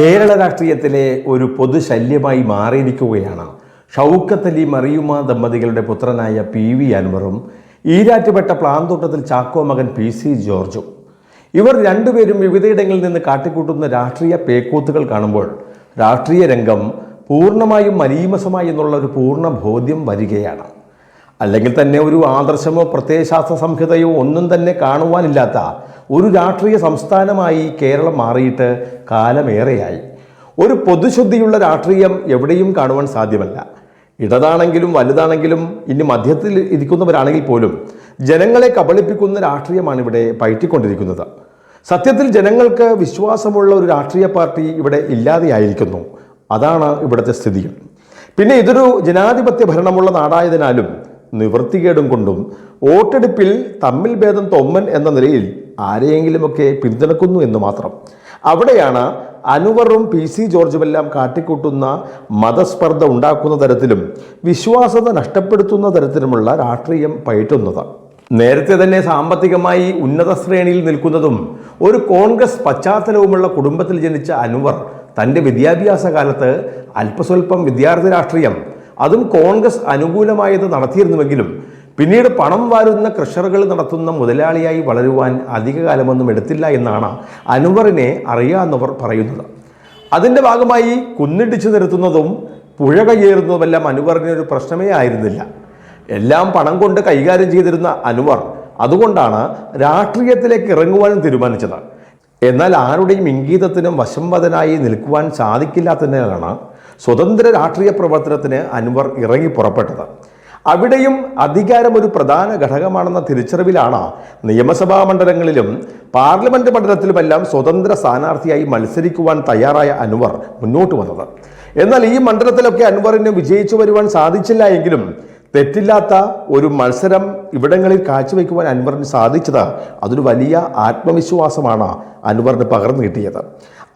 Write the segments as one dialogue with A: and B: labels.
A: കേരള രാഷ്ട്രീയത്തിലെ ഒരു പൊതുശല്യമായി മാറിയിരിക്കുകയാണ്. ഷൗക്കത്തലി മറിയുമ ദമ്പതികളുടെ പുത്രനായ പി വി അൻവറും ഈരാറ്റുപെട്ട പ്ലാന്തോട്ടത്തിൽ ചാക്കോ മകൻ പി സി ജോർജും. ഇവർ രണ്ടുപേരും വിവിധയിടങ്ങളിൽ നിന്ന് കാട്ടിക്കൂട്ടുന്ന രാഷ്ട്രീയ പേക്കൂത്തുകൾ കാണുമ്പോൾ രാഷ്ട്രീയ രംഗം പൂർണമായും മലീമസമായി എന്നുള്ള ഒരു പൂർണ ബോധ്യം വരികയാണ്. അല്ലെങ്കിൽ തന്നെ ഒരു ആദർശമോ പ്രത്യയശാസ്ത്ര സംഹിതയോ ഒന്നും തന്നെ കാണുവാനില്ലാത്ത ഒരു രാഷ്ട്രീയ സംസ്ഥാനമായി കേരളം മാറിയിട്ട് കാലമേറെയായി. ഒരു പൊതുശുദ്ധിയുള്ള രാഷ്ട്രീയം എവിടെയും കാണുവാൻ സാധ്യമല്ല. ഇടതാണെങ്കിലും വലുതാണെങ്കിലും ഇനി മധ്യത്തിൽ ഇരിക്കുന്നവരാണെങ്കിൽ പോലും ജനങ്ങളെ കബളിപ്പിക്കുന്ന രാഷ്ട്രീയമാണ് ഇവിടെ പയറ്റിക്കൊണ്ടിരിക്കുന്നത്. സത്യത്തിൽ ജനങ്ങൾക്ക് വിശ്വാസമുള്ള ഒരു രാഷ്ട്രീയ പാർട്ടി ഇവിടെ ഇല്ലാതെയായിരിക്കുന്നു അതാണ് ഇവിടുത്തെ സ്ഥിതി. പിന്നെ ഇതൊരു ജനാധിപത്യ ഭരണമുള്ള നാടായതിനാലും നിവൃത്തികേടും കൊണ്ടും വോട്ടെടുപ്പിൽ തമ്മിൽ ഭേദം തൊമ്മൻ എന്ന നിലയിൽ ആരെയെങ്കിലുമൊക്കെ പിന്തുണക്കുന്നു എന്ന് മാത്രം. അവിടെയാണ് അനുവറും പി സി ജോർജുമെല്ലാം കാട്ടിക്കൂട്ടുന്ന മതസ്പർദ്ധ ഉണ്ടാക്കുന്ന തരത്തിലും വിശ്വാസത നഷ്ടപ്പെടുത്തുന്ന തരത്തിലുമുള്ള രാഷ്ട്രീയം പയറ്റുന്നത്. നേരത്തെ തന്നെ സാമ്പത്തികമായി ഉന്നത ശ്രേണിയിൽ നിൽക്കുന്നതും ഒരു കോൺഗ്രസ് പശ്ചാത്തലവുമുള്ള കുടുംബത്തിൽ ജനിച്ച അനുവർ തന്റെ വിദ്യാഭ്യാസ കാലത്ത് അല്പസ്വല്പം വിദ്യാർത്ഥി രാഷ്ട്രീയം അതും കോൺഗ്രസ് അനുകൂലമായത് നടത്തിയിരുന്നുവെങ്കിലും പിന്നീട് പണം വാരുന്ന ക്രഷറുകൾ നടത്തുന്ന മുതലാളിയായി വളരുവാൻ അധികകാലമൊന്നും എടുത്തില്ല എന്നാണ് അനുവറിനെ അറിയാവുന്നവർ പറയുന്നത്. അതിന്റെ ഭാഗമായി കുന്നിടിച്ചു നിരത്തുന്നതും പുഴ കയ്യേറുന്നതുമെല്ലാം അനുവറിന് ഒരു പ്രശ്നമേ ആയിരുന്നില്ല. എല്ലാം പണം കൊണ്ട് കൈകാര്യം ചെയ്തിരുന്ന അനുവർ അതുകൊണ്ടാണ് രാഷ്ട്രീയത്തിലേക്ക് ഇറങ്ങുവാനും തീരുമാനിച്ചത്. എന്നാൽ ആരുടെയും ഇംഗീതത്തിനും വശംവദനായി നിൽക്കുവാൻ സാധിക്കില്ലാത്തതിനാലാണ് സ്വതന്ത്ര രാഷ്ട്രീയ പ്രവർത്തനത്തിന് അനുവർ ഇറങ്ങി പുറപ്പെട്ടത്. അവിടെയും അധികാരം ഒരു പ്രധാന ഘടകമാണെന്ന തിരിച്ചറിവിലാണ് നിയമസഭാ മണ്ഡലങ്ങളിലും പാർലമെന്റ് മണ്ഡലത്തിലുമെല്ലാം സ്വതന്ത്ര സ്ഥാനാർത്ഥിയായി മത്സരിക്കുവാൻ തയ്യാറായ അൻവർ മുന്നോട്ട് വന്നത്. എന്നാൽ ഈ മണ്ഡലത്തിലൊക്കെ അൻവറിന് വിജയിച്ചു വരുവാൻ സാധിച്ചില്ല എങ്കിലും തെറ്റില്ലാത്ത ഒരു മത്സരം ഇവിടങ്ങളിൽ കാഴ്ചവെക്കുവാൻ അൻവറിന് സാധിച്ചത് അതൊരു വലിയ ആത്മവിശ്വാസമാണ് അൻവറിന് പകർന്നു കിട്ടിയത്.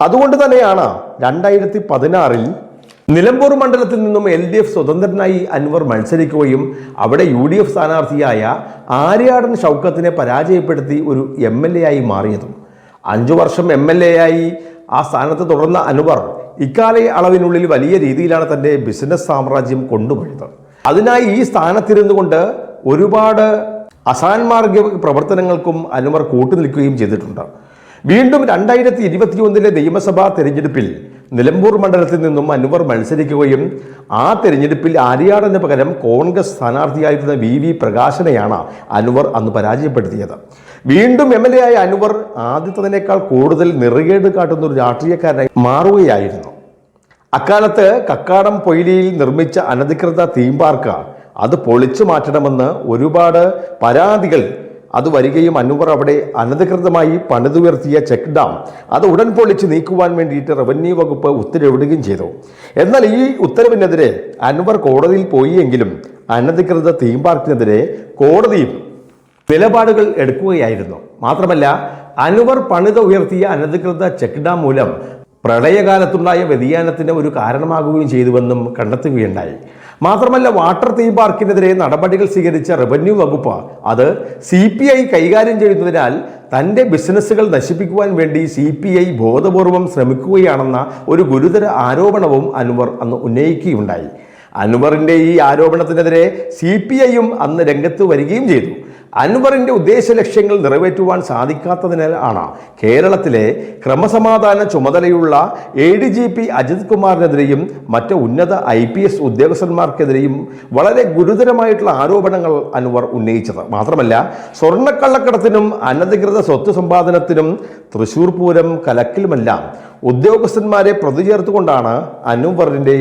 A: അതുകൊണ്ട് തന്നെയാണ് രണ്ടായിരത്തി പതിനാറിൽ നിലമ്പൂർ മണ്ഡലത്തിൽ നിന്നും എൽ ഡി എഫ് സ്വതന്ത്രനായി അൻവർ മത്സരിക്കുകയും അവിടെ യു ഡി എഫ് സ്ഥാനാർത്ഥിയായ ആര്യാടൻ ഷൗക്കത്തിനെ പരാജയപ്പെടുത്തി ഒരു എം എൽ എ ആയി മാറിയതും. അഞ്ചു വർഷം എം എൽ എ ആയി ആ സ്ഥാനത്ത് തുടർന്ന അൻവർ ഇക്കാല അളവിനുള്ളിൽ വലിയ രീതിയിലാണ് തന്റെ ബിസിനസ് സാമ്രാജ്യം കൊണ്ടുപോയത്. അതിനായി ഈ സ്ഥാനത്തിരുന്നു കൊണ്ട് ഒരുപാട് അസാൻമാർഗ പ്രവർത്തനങ്ങൾക്കും അൻവർ കൂട്ടുനിൽക്കുകയും ചെയ്തിട്ടുണ്ട്. വീണ്ടും രണ്ടായിരത്തി ഇരുപത്തിയൊന്നിലെ നിയമസഭാ തെരഞ്ഞെടുപ്പിൽ നിലമ്പൂർ മണ്ഡലത്തിൽ നിന്നും അനുവർ മത്സരിക്കുകയും ആ തെരഞ്ഞെടുപ്പിൽ ആര്യാടന് പകരം കോൺഗ്രസ് സ്ഥാനാർത്ഥിയായിരുന്ന വി വി പ്രകാശനെയാണ് അനുവർ അന്ന് പരാജയപ്പെടുത്തിയത്. വീണ്ടും എം എൽ എ ആയ അനുവർ ആദ്യത്തതിനേക്കാൾ കൂടുതൽ നിറുകേട് കാട്ടുന്ന ഒരു രാഷ്ട്രീയക്കാരനായി മാറുകയായിരുന്നു. അക്കാലത്ത് കക്കാടം പൊയിലിയിൽ നിർമ്മിച്ച അനധികൃത തീം പാർക്ക് അത് പൊളിച്ചു മാറ്റണമെന്ന് ഒരുപാട് പരാതികൾ അത് വരികയും അൻവർ അവിടെ അനധികൃതമായി പണിതുയർത്തിയ ചെക്ക് ഡാം അത് ഉടൻ പൊളിച്ച് നീക്കുവാൻ വേണ്ടിയിട്ട് റവന്യൂ വകുപ്പ് ഉത്തരവിടുകയും ചെയ്തു. എന്നാൽ ഈ ഉത്തരവിനെതിരെ അൻവർ കോടതിയിൽ പോയി എങ്കിലും അനധികൃത തീം പാർക്കിനെതിരെ കോടതിയും നിലപാടുകൾ എടുക്കുകയായിരുന്നു. മാത്രമല്ല അനുവർ പണിത ഉയർത്തിയ അനധികൃത ചെക്ക് ഡാം മൂലം പ്രളയകാലത്തുണ്ടായ വ്യതിയാനത്തിന് ഒരു കാരണമാകുകയും ചെയ്തുവെന്നും കണ്ടെത്തുകയുണ്ടായി. മാത്രമല്ല വാട്ടർ തീം പാർക്കിനെതിരെ നടപടികൾ സ്വീകരിച്ച റവന്യൂ വകുപ്പ് അത് സി പി ഐ കൈകാര്യം ചെയ്യുന്നതിനാൽ തന്റെ ബിസിനസ്സുകൾ നശിപ്പിക്കുവാൻ വേണ്ടി സി പി ഐ ബോധപൂർവം ശ്രമിക്കുകയാണെന്ന ഒരു ഗുരുതര ആരോപണവും അൻവർ അന്ന് ഉന്നയിക്കുകയുണ്ടായി. അൻവറിന്റെ ഈ ആരോപണത്തിനെതിരെ സി പി ഐയും അന്ന് രംഗത്ത് വരികയും ചെയ്തു. അൻവറിന്റെ ഉദ്ദേശ ലക്ഷ്യങ്ങൾ നിറവേറ്റുവാൻ സാധിക്കാത്തതിനാൽ ആണ് കേരളത്തിലെ ക്രമസമാധാന ചുമതലയുള്ള A D G P Ajith കുമാറിനെതിരെയും മറ്റ് ഉന്നത ഐ പി എസ് ഉദ്യോഗസ്ഥന്മാർക്കെതിരെയും വളരെ ഗുരുതരമായിട്ടുള്ള ആരോപണങ്ങൾ അൻവർ ഉന്നയിച്ചത്. മാത്രമല്ല സ്വർണക്കള്ളക്കടത്തിനും അനധികൃത സ്വത്ത് സമ്പാദനത്തിനും തൃശൂർ പൂരം കലക്കിലുമെല്ലാം ഉദ്യോഗസ്ഥന്മാരെ പ്രതി ചേർത്തുകൊണ്ടാണ്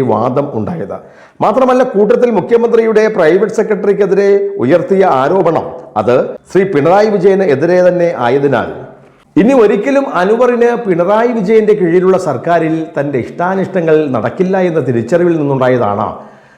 A: ഈ വാദം ഉണ്ടായത്. മാത്രമല്ല കൂട്ടത്തിൽ മുഖ്യമന്ത്രിയുടെ പ്രൈവറ്റ് സെക്രട്ടറിക്കെതിരെ ഉയർത്തിയ ആരോപണം അത് ശ്രീ പിണറായി വിജയന് എതിരെ തന്നെ ആയതിനാൽ. ഇനി ഒരിക്കലും അനുവറിന് പിണറായി വിജയന്റെ കീഴിലുള്ള സർക്കാരിൽ തന്റെ ഇഷ്ടാനിഷ്ടങ്ങൾ നടക്കില്ല എന്ന തിരിച്ചറിവിൽ നിന്നുണ്ടായതാണ്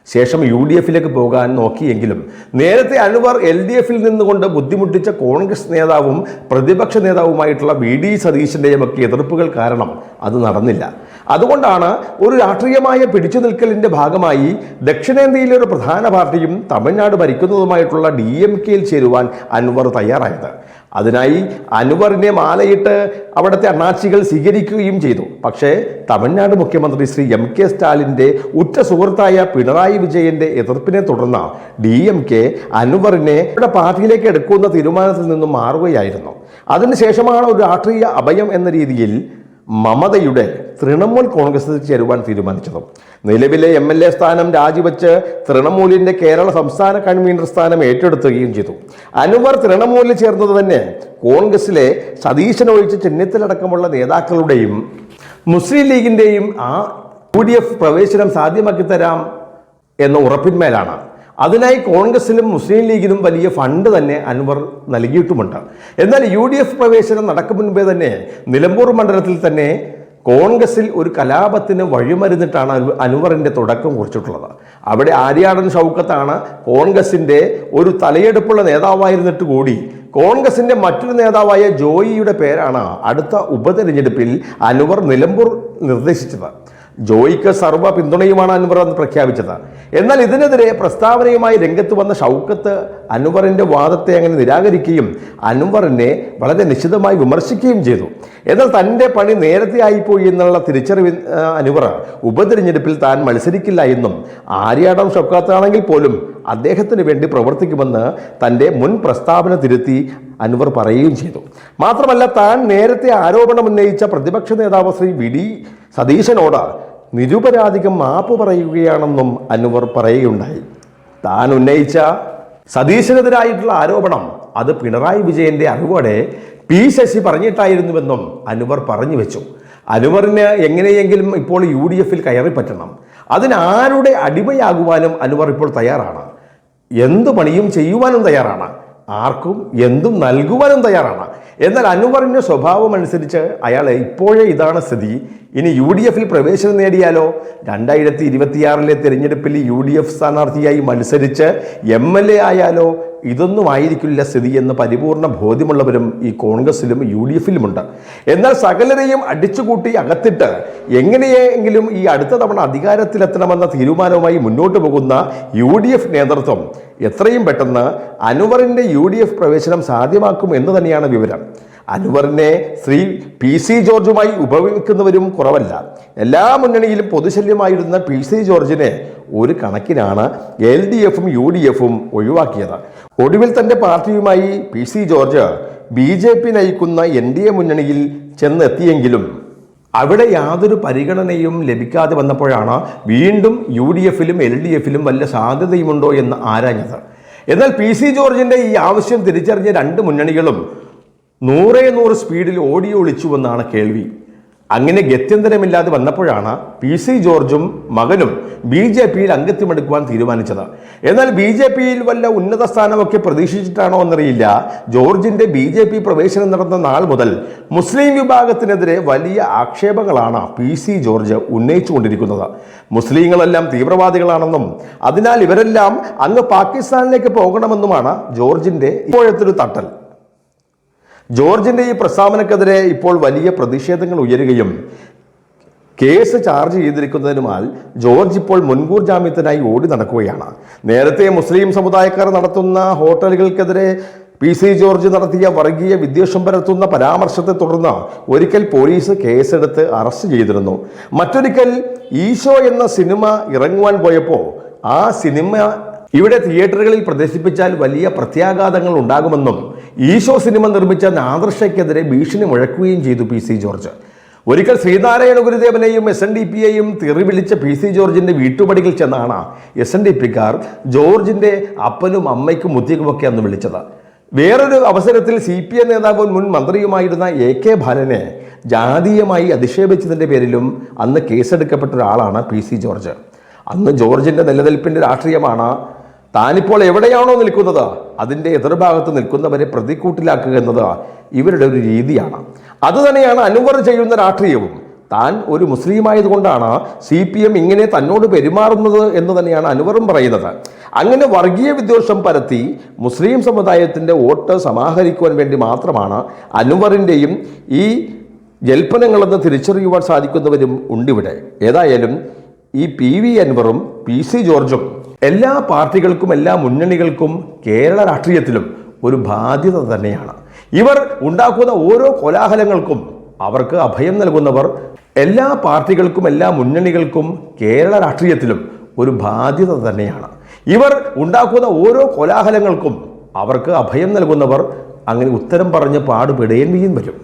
A: ശേഷം യു ഡി എഫിലേക്ക് പോകാൻ നോക്കിയെങ്കിലും നേരത്തെ അനുവർ എൽ ഡി എഫിൽ നിന്നുകൊണ്ട് ബുദ്ധിമുട്ടിച്ച കോൺഗ്രസ് നേതാവും പ്രതിപക്ഷ നേതാവുമായിട്ടുള്ള വി ഡി സതീശന്റെയും ഒക്കെ എതിർപ്പുകൾ കാരണം അത് നടന്നില്ല. അതുകൊണ്ടാണ് ഒരു രാഷ്ട്രീയമായ പിടിച്ചു നിൽക്കലിന്റെ ഭാഗമായി ദക്ഷിണേന്ത്യയിലെ ഒരു പ്രധാന പാർട്ടിയും തമിഴ്നാട് ഭരിക്കുന്നതുമായിട്ടുള്ള ഡി എം കെയിൽ ചേരുവാൻ അൻവർ തയ്യാറായത്. അതിനായി അൻവറിനെ മാലയിട്ട് അവിടുത്തെ അണ്ണാച്ചികൾ സ്വീകരിക്കുകയും ചെയ്തു. പക്ഷേ തമിഴ്നാട് മുഖ്യമന്ത്രി ശ്രീ എം കെ സ്റ്റാലിന്റെ ഉറ്റ സുഹൃത്തായ പിണറായി വിജയന്റെ എതിർപ്പിനെ തുടർന്ന് ഡി എം കെ അൻവറിനെ ഇവിടെ പാർട്ടിയിലേക്ക് എടുക്കുന്ന തീരുമാനത്തിൽ നിന്നും മാറുകയായിരുന്നു. അതിനുശേഷമാണ് ഒരു രാഷ്ട്രീയ അഭയം എന്ന രീതിയിൽ മമതയുടെ തൃണമൂൽ കോൺഗ്രസിൽ ചേരുവാൻ തീരുമാനിച്ചത്. നിലവിലെ എം എൽ എ സ്ഥാനം രാജിവെച്ച് തൃണമൂലിന്റെ കേരള സംസ്ഥാന കൺവീനർ സ്ഥാനം ഏറ്റെടുക്കുകയും ചെയ്തു. അനുവർ തൃണമൂലിൽ ചേർന്നത് തന്നെ കോൺഗ്രസിലെ സതീശനൊഴിച്ച് ചെന്നിത്തലടക്കമുള്ള നേതാക്കളുടെയും മുസ്ലിം ലീഗിന്റെയും ആ യു ഡി എഫ് പ്രവേശനം സാധ്യമാക്കി തരാം എന്ന ഉറപ്പിന്മേലാണ്. അതിനായി കോൺഗ്രസിലും മുസ്ലിം ലീഗിനും വലിയ ഫണ്ട് തന്നെ അൻവർ നൽകിയിട്ടുമുണ്ട്. എന്നാൽ യു ഡി എഫ് പ്രവേശനം നടക്കും മുൻപേ തന്നെ നിലമ്പൂർ മണ്ഡലത്തിൽ തന്നെ കോൺഗ്രസിൽ ഒരു കലാപത്തിന് വഴിമരുന്നിട്ടാണ് അനുവറിന്റെ തുടക്കം കുറിച്ചിട്ടുള്ളത്. അവിടെ ആര്യാടൻ ഷൗക്കത്താണ് കോൺഗ്രസിന്റെ ഒരു തലയെടുപ്പുള്ള നേതാവായിരുന്നിട്ട് കൂടി കോൺഗ്രസിന്റെ മറ്റൊരു നേതാവായ ജോയിയുടെ പേരാണ് അടുത്ത ഉപതെരഞ്ഞെടുപ്പിൽ അനുവർ നിലമ്പൂർ നിർദ്ദേശിച്ചത്. ജോയിക്ക് സർവ പിന്തുണയുമാണ് അൻവർ അന്ന് പ്രഖ്യാപിച്ചത്. എന്നാൽ ഇതിനെതിരെ പ്രസ്താവനയുമായി രംഗത്ത് വന്ന ഷൗക്കത്ത് അൻവറിന്റെ വാദത്തെ അങ്ങനെ നിരാകരിക്കുകയും അൻവറിനെ വളരെ നിശിതമായി വിമർശിക്കുകയും ചെയ്തു. എന്നാൽ തന്റെ പണി നേരത്തെ ആയിപ്പോയി എന്നുള്ള തിരിച്ചറിവ് അനുവർ ഉപതെരഞ്ഞെടുപ്പിൽ താൻ മത്സരിക്കില്ല എന്നും ആര്യാടം ഷൗക്കത്താണെങ്കിൽ പോലും അദ്ദേഹത്തിന് വേണ്ടി പ്രവർത്തിക്കുമെന്ന് തന്റെ മുൻ പ്രസ്താവന തിരുത്തി അൻവർ പറയുകയും ചെയ്തു. മാത്രമല്ല താൻ നേരത്തെ ആരോപണം ഉന്നയിച്ച പ്രതിപക്ഷ നേതാവ് ശ്രീ വി ഡി സതീശനോട് നിരുപരാധികം മാപ്പ് പറയുകയാണെന്നും അനുവർ പറയുകയുണ്ടായി. താൻ ഉന്നയിച്ച സതീശനെതിരായിട്ടുള്ള ആരോപണം അത് പിണറായി വിജയന്റെ അറിവോടെ പി ശശി പറഞ്ഞിട്ടായിരുന്നുവെന്നും അനുവർ പറഞ്ഞു വെച്ചു. അനുവറിന് എങ്ങനെയെങ്കിലും ഇപ്പോൾ യു ഡി എഫിൽ കയറി പറ്റണം. അതിനാരുടെ അടിമയാകുവാനും അനുവർ ഇപ്പോൾ തയ്യാറാണ്. എന്തു പണിയും ചെയ്യുവാനും തയ്യാറാണ്. ആർക്കും എന്തും നൽകുവാനും തയ്യാറാണ്. എന്നാൽ അനുവറിന്റെ സ്വഭാവം അനുസരിച്ച് അയാൾ ഇപ്പോഴേ ഇതാണ് സ്ഥിതി. ഇനി യു ഡി എഫിൽ പ്രവേശനം നേടിയാലോ? രണ്ടായിരത്തി ഇരുപത്തിയാറിലെ തിരഞ്ഞെടുപ്പിൽ യു ഡി എഫ് സ്ഥാനാർത്ഥിയായി മത്സരിച്ച് എം എൽ എ ആയാലോ? ഇതൊന്നും ആയിരിക്കില്ല സ്ഥിതി എന്ന് പരിപൂർണ ബോധ്യമുള്ളവരും ഈ കോൺഗ്രസിലും യു ഡി എഫിലുമുണ്ട് എന്നാൽ സകലരെയും അടിച്ചുകൂട്ടി അകത്തിട്ട് എങ്ങനെയെങ്കിലും ഈ അടുത്ത തവണ അധികാരത്തിലെത്തണമെന്ന തീരുമാനവുമായി മുന്നോട്ട് പോകുന്ന യു ഡി എഫ് നേതൃത്വം എത്രയും പെട്ടെന്ന് അനുവറിന്റെ യു ഡി എഫ് പ്രവേശനം സാധ്യമാക്കും എന്ന് തന്നെയാണ് വിവരം. അനുവറിനെ ശ്രീ പി സി ജോർജുമായി ഉപയോഗിക്കുന്നവരും കുറവല്ല. എല്ലാ മുന്നണിയിലും പൊതുശല്യമായിരുന്ന പി സി ജോർജിനെ ഒരു കണക്കിനാണ് എൽ ഡി എഫും യു ഡി എഫും ഒഴിവാക്കിയത്. ഒടുവിൽ തന്റെ പാർട്ടിയുമായി P C George B J P നയിക്കുന്ന എൻ ഡി എ മുന്നണിയിൽ ചെന്നെത്തിയെങ്കിലും അവിടെ യാതൊരു പരിഗണനയും ലഭിക്കാതെ വന്നപ്പോഴാണ് വീണ്ടും യു ഡി എഫിലും എൽ ഡി എഫിലും വല്ല സാധ്യതയുമുണ്ടോ എന്ന് ആരാഞ്ഞത്. എന്നാൽ പി സി ജോർജിന്റെ ഈ ആവശ്യം തിരിച്ചറിഞ്ഞ രണ്ട് മുന്നണികളും നൂറേ നൂറ് സ്പീഡിൽ ഓടി ഒളിച്ചുവെന്നാണ് കേൾവി. അങ്ങനെ ഗത്യന്തരമില്ലാതെ വന്നപ്പോഴാണ് പി സി ജോർജും മകനും ബി ജെ പിയിൽ അംഗത്വമെടുക്കുവാൻ തീരുമാനിച്ചത്. എന്നാൽ ബി ജെ പിയിൽ വല്ല ഉന്നത സ്ഥാനമൊക്കെ പ്രതീക്ഷിച്ചിട്ടാണോ എന്നറിയില്ല. ജോർജിന്റെ ബി ജെ പി പ്രവേശനം നടന്ന നാൾ മുതൽ മുസ്ലിം വിഭാഗത്തിനെതിരെ വലിയ ആക്ഷേപങ്ങളാണ് പി സി ജോർജ് ഉന്നയിച്ചുകൊണ്ടിരിക്കുന്നത്. മുസ്ലിങ്ങളെല്ലാം തീവ്രവാദികളാണെന്നും അതിനാൽ ഇവരെല്ലാം അങ്ങ് പാകിസ്ഥാനിലേക്ക് പോകണമെന്നുമാണ് ജോർജിന്റെ ഇപ്പോഴത്തെ ഒരു തട്ടൽ. ജോർജിന്റെ ഈ പ്രസ്താവനക്കെതിരെ ഇപ്പോൾ വലിയ പ്രതിഷേധങ്ങൾ ഉയരുകയും കേസ് ചാർജ് ചെയ്തിരിക്കുന്നതിനുമാൽ ജോർജ് ഇപ്പോൾ മുൻകൂർ ജാമ്യത്തിനായി ഓടി നടക്കുകയാണ്. നേരത്തെ മുസ്ലിം സമുദായക്കാർ നടത്തുന്ന ഹോട്ടലുകൾക്കെതിരെ പി സി ജോർജ് നടത്തിയ വർഗീയ വിദ്വേഷം പരത്തുന്ന പരാമർശത്തെ തുടർന്ന് ഒരിക്കൽ പോലീസ് കേസെടുത്ത് അറസ്റ്റ് ചെയ്തിരുന്നു. മറ്റൊരിക്കൽ ഈശോ എന്ന സിനിമ ഇറങ്ങുവാൻ പോയപ്പോൾ ആ സിനിമ ഇവിടെ തിയേറ്ററുകളിൽ പ്രദർശിപ്പിച്ചാൽ വലിയ പ്രത്യാഘാതങ്ങൾ ഉണ്ടാകുമെന്നും ഈശോ സിനിമ നിർമ്മിച്ച നാദർഷയ്ക്കെതിരെ ഭീഷണി മുഴക്കുകയും ചെയ്തു പി സി ജോർജ്. ഒരിക്കൽ ശ്രീനാരായണ ഗുരുദേവനെയും എസ് എൻ ഡി പിയെയും തെറി വിളിച്ച പി സി ജോർജിന്റെ വീട്ടുപടികൾ ചെന്നാണ് എസ് എൻ ഡി പിക്കാർ ജോർജിന്റെ അപ്പനും അമ്മയ്ക്കും മുത്തിക്കുമൊക്കെ അന്ന് വിളിച്ചത്. വേറൊരു അവസരത്തിൽ സി പി എം നേതാവും മുൻ മന്ത്രിയുമായിരുന്ന എ കെ ബാലനെ ജാതീയമായി അധിക്ഷേപിച്ചതിന്റെ പേരിലും അന്ന് കേസെടുക്കപ്പെട്ട ഒരാളാണ് പി സി ജോർജ്. അന്ന് ജോർജിന്റെ നിലനിൽപ്പിന്റെ രാഷ്ട്രീയമാണ് താനിപ്പോൾ എവിടെയാണോ നിൽക്കുന്നത്? അതിന്റെ എതിർഭാഗത്ത് നിൽക്കുന്നവരെ പ്രതിക്കൂട്ടിലാക്കുക എന്നത് ഇവരുടെ ഒരു രീതിയാണ്. അതുതന്നെയാണ് അനുവർ ചെയ്യുന്ന രാഷ്ട്രീയവും. താൻ ഒരു മുസ്ലിമായതുകൊണ്ടാണ് സി പി എം ഇങ്ങനെ തന്നോട് പെരുമാറുന്നത് എന്ന് തന്നെയാണ് അനുവറും പറയുന്നത്. അങ്ങനെ വർഗീയ വിദ്വേഷം പരത്തി മുസ്ലിം സമുദായത്തിന്റെ വോട്ട് സമാഹരിക്കുവാൻ വേണ്ടി മാത്രമാണ് അനുവറിന്റെയും ഈ ജൽപ്പനങ്ങളെന്ന് തിരിച്ചറിയുവാൻ സാധിക്കുന്നവരും ഉണ്ടിവിടെ. ഏതായാലും ഈ പി വി അൻവറും പി സി ജോർജും എല്ലാ പാർട്ടികൾക്കും എല്ലാ മുന്നണികൾക്കും കേരള രാഷ്ട്രീയത്തിലും ഒരു ബാധ്യത തന്നെയാണ്. ഇവർ ഉണ്ടാക്കുന്ന ഓരോ കോലാഹലങ്ങൾക്കും അവർക്ക് അഭയം നൽകുന്നവർ എല്ലാ പാർട്ടികൾക്കും എല്ലാ മുന്നണികൾക്കും കേരള രാഷ്ട്രീയത്തിലും ഒരു ബാധ്യത തന്നെയാണ്. ഇവർ ഉണ്ടാക്കുന്ന ഓരോ കോലാഹലങ്ങൾക്കും അവർക്ക് അഭയം നൽകുന്നവർ അങ്ങനെ ഉത്തരം പറഞ്ഞ് പാടുപെടേണ്ടിയും വരും.